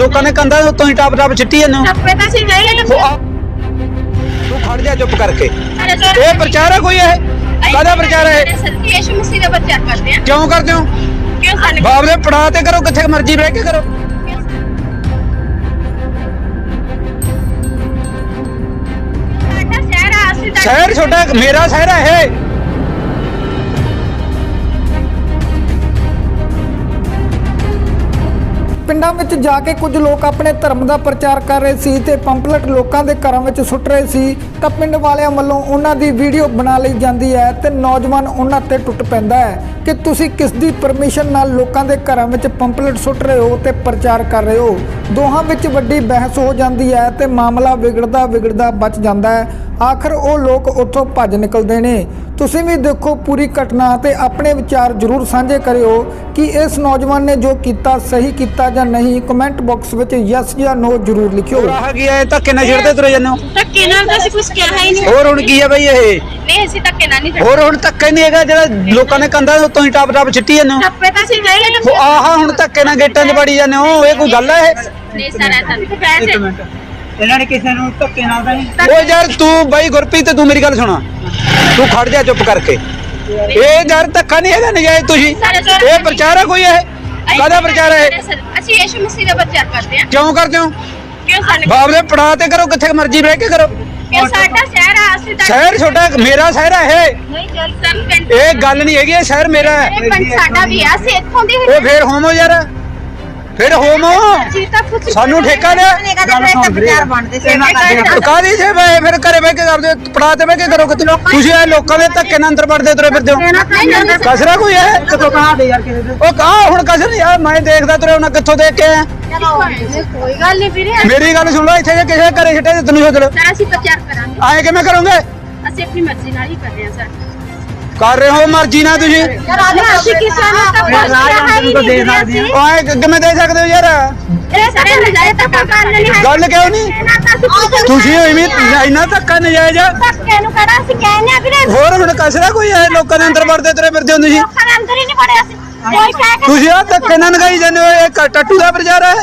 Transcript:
ਲੋਕਾਂ ਨੇ ਕੰਧਾਂ ਦੇ ਉੱਤੋਂ ਹੀ ਟਾਪ ਟਾਪ ਛਿੱਟੀ ਜਾਂਦੇ ਹੋ ਟੱਪੇ ਤਾਂ ਸੀ ਗਏ ਉਹ ਆ- ਤੂੰ ਖੜ ਜਾ ਚੁੱਪ ਕਰਕੇ। ਇਹ ਇਹ ਪ੍ਰਚਾਰ ਹੈ ਕੋਈ ਇਹ? ਕਾਹਦਾ ਪ੍ਰਚਾਰ ਹੈ ਇਹ? ਸਰ ਯੇਸ਼ੂ ਮਸੀਹ ਦਾ ਪ੍ਰਚਾਰ ਕਰਦੇ ਆ ਕਿਉਂ ਕਰਦੇ ਹੋ? ਕਿਉਂ ਸਾਨੂੰ ਬਾਪ ਦੇ ਪੜਾ ਤੇ ਕਰੋ ਕਿੱਥੇ ਮਰਜ਼ੀ ਬਹਿ ਕੇ ਕਰੋ। ਸਾਡਾ ਸ਼ਹਿਰ ਆ ਅਸੀਂ ਤਾਂ ਸ਼ਹਿਰ ਛੋਟਾ ਮੇਰਾ ਸ਼ਹਿਰ ਹੈ ਇਹ। ਪਿੰਡਾਂ ਵਿੱਚ ਜਾ ਕੇ ਕੁਝ ਲੋਕ ਆਪਣੇ ਧਰਮ ਦਾ ਪ੍ਰਚਾਰ ਕਰ ਰਹੇ ਸੀ ਤੇ ਪੰਪਲੇਟ ਲੋਕਾਂ ਦੇ ਘਰਾਂ ਵਿੱਚ ਸੁੱਟ ਰਹੇ ਸੀ, ਤਾਂ ਪਿੰਡ ਵਾਲਿਆਂ ਵੱਲੋਂ ਉਹਨਾਂ ਦੀ ਵੀਡੀਓ ਬਣਾ ਲਈ ਜਾਂਦੀ ਹੈ ਤੇ ਨੌਜਵਾਨ ਉਹਨਾਂ ਤੇ ਟੁੱਟ ਪੈਂਦਾ ਹੈ ਕਿ ਤੁਸੀਂ ਕਿਸ ਦੀ ਪਰਮਿਸ਼ਨ ਨਾਲ ਲੋਕਾਂ ਦੇ ਘਰਾਂ ਵਿੱਚ ਪੰਪਲੇਟ ਸੁੱਟ ਰਹੇ ਹੋ ਤੇ ਪ੍ਰਚਾਰ ਕਰ ਰਹੇ ਹੋ। ਦੋਹਾਂ ਵਿੱਚ ਵੱਡੀ ਬਹਿਸ ਹੋ ਜਾਂਦੀ ਹੈ ਤੇ ਮਾਮਲਾ ਵਿਗੜਦਾ ਵਿਗੜਦਾ ਬਚ ਜਾਂਦਾ ਹੈ। ਆਖਰ ਉਹ ਲੋਕ ਉੱਥੋਂ ਭੱਜ ਨਿਕਲਦੇ ਨੇ। ਤੁਸੀਂ ਵੀ ਦੇਖੋ ਪੂਰੀ ਘਟਨਾ ਤੇ ਆਪਣੇ ਵਿਚਾਰ ਜ਼ਰੂਰ ਸਾਂਝੇ ਕਰਿਓ ਕਿ ਇਸ ਨੌਜਵਾਨ ਨੇ ਜੋ ਕੀਤਾ ਸਹੀ ਕੀਤਾ ਜਾਂ ਨਹੀਂ ਕਮੈਂਟ ਬਾਕਸ ਵਿੱਚ ਯੈਸ ਜਾਂ ਨੋ ਜ਼ਰੂਰ ਲਿਖਿਓ। ਆਹ ਕੀ ਹੈ? ਧੱਕੇ ਨਾਲ ਛੇੜਦੇ ਤੁਰੇ ਜਾਂਦੇ ਹੋ? ਧੱਕੇ ਨਾਲ ਤਾਂ ਅਸੀਂ ਕੁਝ ਕਿਹਾ ਹੀ ਨਹੀਂ। ਹੋਰ ਹੁਣ ਕੀ ਹੈ ਬਈ ਇਹ? ਨਹੀਂ ਅਸੀਂ ਧੱਕੇ ਨਾਲ ਨਹੀਂ ਹੋਰ ਹੁਣ ਧੱਕੇ ਨਹੀਂ ਹੈਗਾ ਜਿਹੜਾ ਲੋਕਾਂ ਨੇ ਕੰਧਾਂ ਦੇ ਉੱਤੋਂ ਹੀ ਟਾਪ ਟਾਪ ਛਿੱਟੀ ਜਾਂਦੇ ਹੋ। ਟੱਪੇ ਤਾਂ ਸੀ ਗਏ ਉਹ ਆਹ ਹੁਣ ਧੱਕੇ ਨਾਲ ਗੇਟਾਂ 'ਚ ਵੜੀ ਜਾਂਦੇ ਹੋ। ਇਹ ਕੋਈ ਗੱਲ ਹੈ ਇਹ? ਨਹੀਂ ਸਰ ਐਸਾ ਨਹੀਂ। ਪੈਸੇ ਇਹਨਾਂ ਨੇ ਕਿਸੇ ਨੂੰ ਧੱਕੇ ਨਾਲ ਤਾਂ ਨਹੀਂ ਓ ਯਾਰ ਤੂੰ ਬਾਈ ਗੁਰਪ੍ਰੀਤ ਤੂੰ ਮੇਰੀ ਗੱਲ ਸੁਣਾ। ਤੂੰ ਖੜ ਜਾ ਚੁੱਪ ਕਰਕੇ। ਇਹ ਯਾਰ ਧੱਕਾ ਨਹੀਂ ਹੈਗਾ ਨਜਾਇਜ਼ ਤੁਸੀਂ। ਇਹ ਪ੍ਰਚਾਰ ਹੈ ਕੋਈ ਇਹ? ਕਾਹਦਾ ਪ੍ਰਚਾਰ ਹੈ ਇਹ? ਅਸੀਂ ਯੇਸ਼ੂ ਮਸੀਹ ਦਾ ਪ੍ਰਚਾਰ ਕਰਦੇ ਆ ਕਿਉਂ ਕਰਦੇ ਹੋ? ਕਿਉਂ ਸਾਨੂੰ ਬਾਪ ਦੇ ਪੜਾ ਤੇ ਕਰੋ ਕਿੱਥੇ ਮਰਜ਼ੀ ਬਹਿ ਕੇ ਕਰੋ। ਕਿਉਂ ਸਾਡਾ ਸ਼ਹਿਰ ਆ? ਅਸੀਂ ਤਾਂ ਸ਼ਹਿਰ ਛੋਟਾ ਮੇਰਾ ਸ਼ਹਿਰ ਹੈ ਇਹ। ਨਹੀਂ ਜਲ ਸਰ ਪਿੰਡ ਇਹ ਗੱਲ ਨਹੀਂ ਹੈਗੀ ਇਹ ਸ਼ਹਿਰ ਮੇਰਾ ਹੈ। ਇਹ ਪਿੰਡ ਸਾਡਾ ਵੀ ਆ ਅਸੀਂ ਇੱਥੋਂ ਦੇ ਉਹ ਫੇਰ ਹੋਮੋ ਯਾਰ। ਫਿਰ ਹੋਮੋ ਜੀ ਸਾਨੂੰ ਠੇਕਾ ਦਾ ਕਾਦੀ ਸੇ ਬਈ ਫਿਰ ਘਰੇ ਬਹਿ ਕੇ ਕਰਦੇ ਪੜਾ ਤੇ ਬਹਿ ਕੇ ਕਰੋ? ਕਿਤੇ ਤੁਸੀਂ ਇਹ ਲੋਕਾਂ ਦੇ ਧੱਕੇ ਨਾਲ ਅੰਦਰ ਵੜਦੇ ਤੁਰੇ ਫਿਰਦੇ ਹੋ। ਕਸਰਾ ਕੋਈ ਹੈ? ਕਿਤੋਂ ਕਹਾ ਦੇ ਯਾਰ ਕਿਸੇ ਦੇ। ਉਹ ਕਹਾ ਹੁਣ ਕਸਰ ਨਹੀਂ ਆ ਮੈਂ ਦੇਖਦਾ ਤੁਰੇ ਉਹਨਾਂ ਕਿੱਥੋਂ ਦੇਖ ਕੇ ਆਇਆ। ਕੋਈ ਗੱਲ ਨਹੀਂ ਵੀਰੇ ਮੇਰੀ ਗੱਲ ਸੁਣ ਲੈ ਇੱਥੇ ਜੇ ਕਿਸੇ ਘਰੇ ਛੱਟੇ ਤੇ ਤੈਨੂੰ ਸੋਚ ਸਰ ਅਸੀਂ ਪ੍ਰਚਾਰ ਕਰਾਂਗੇ। ਆਏ ਕਿਵੇਂ ਕਰੋਗੇ? ਅਸੀਂ ਆਪਣੀ ਮਰਜ਼ੀ ਨਾਲ ਹੀ ਕਰ ਰਹੇ ਹਾਂ ਸਰ। ਕਰ ਰਹੇ ਹੋ ਮਰਜ਼ੀ ਨਾਲ ਤੁਸੀਂ? ਅਸੀਂ ਕਿਸੇ ਨੂੰ ਤਾਂ ਕਿਹਾ ਹੀ ਨੂੰ ਤਾਂ ਨਹੀਂ ਦੇ ਵੀਰੇ ਸਕਦੇ ਅਸੀਂ। ਕਿ- ਕਿਵੇਂ ਦੇ ਸਕਦੇ ਹੋ ਯਾਰ? ਇਹ ਸਾਰੇ ਨਜ਼ਾਰੇ ਤਾਂ ਕਰ ਲੈਣੀ ਹੈ ਗੱਲ ਕਿਉਂ ਨਹੀਂ? ਤੁਸੀਂ ਹੋਈ ਵੀ ਇੰਨਾ ਧੱਕਾ ਨਜਾਇਜ਼ ਆ। ਧੱਕੇ ਨੂੰ ਕਰਾ ਅਸੀਂ ਕਹਿੰਦੇ ਆ ਵੀਰੇ? ਹੋਰ ਹੁਣ ਕਸਰਾ ਕੋਈ ਹੈ ਲੋਕਾਂ ਦੇ ਅੰਦਰ ਵੜਦੇ ਤੁਰੇ ਫਿਰਦੇ ਹੋ ਤੁਸੀਂ ਲੋਕਾਂ ਦੇ ਅੰਦਰ ਹੀ ਨਹੀਂ ਵੜੇ ਅਸੀਂ। ਕੋਈ ਕਹਿ ਕੇ ਤੁਸੀਂ ਆ ਧੱਕੇ ਨਾਲ ਨਗਾਈ ਜਾਂਦੇ ਹੋ ਇਹ ਕ- ਟੱਟੂ ਦਾ ਪ੍ਰਚਾਰ ਹੈ।